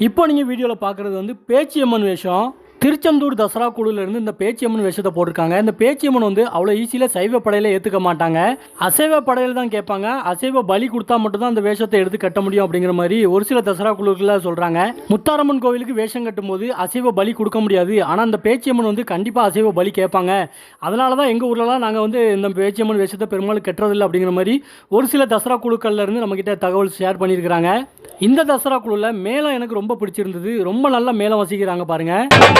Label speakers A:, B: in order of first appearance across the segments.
A: இப்போ நீங்கள் வீடியோவில் பார்க்குறது வந்து பேச்சியம்மன் வேஷம் திருச்செந்தூர் தசரா குழுலேருந்து இந்த பேச்சியம்மன் வேஷத்தை போட்டிருக்காங்க. இந்த பேச்சியம்மன் வந்து அவ்வளோ ஈஸியில் சைவ படையில் ஏற்றுக்க மாட்டாங்க. அசைவ படையில் தான் கேட்பாங்க. அசைவ பலி கொடுத்தா மட்டும்தான் அந்த வேஷத்தை எடுத்து கட்ட முடியும் அப்படிங்கிற மாதிரி ஒரு சில தசரா குழுக்களில் சொல்கிறாங்க முத்தாரம்மன் கோவிலுக்கு வேஷம் கட்டும்போது அசைவ பலி கொடுக்க முடியாது. ஆனால் அந்த பேச்சியம்மன் வந்து கண்டிப்பாக அசைவ பலி கேட்பாங்க. அதனால தான் எங்கள் ஊர்லலாம் நாங்கள் வந்து இந்த பேச்சியம்மன் வேஷத்தை பெரும்பாலும் கட்டுறதில்லை அப்படிங்கிற மாதிரி ஒரு சில தசரா குழுக்கள்லேருந்து நம்மக்கிட்ட தகவல் ஷேர் பண்ணியிருக்கிறாங்க. இந்த தசரா குழுவில் மேளம் எனக்கு ரொம்ப பிடிச்சிருந்தது. ரொம்ப நல்லா மேளம் வசிக்கிறாங்க பாருங்கள்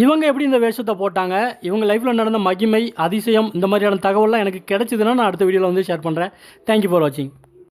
A: இவங்க எப்படி இந்த வேஷத்தை போட்டாங்க? இவங்க லைஃப்பில் நடந்த மகிமை அதிசயம் இந்த மாதிரியான தகவல்லாம் எனக்கு கிடைச்சதுன்னா நான் அடுத்த வீடியோவில் வந்து ஷேர் பண்ணுறேன் தேங்க்யூ ஃபார் வாட்சிங்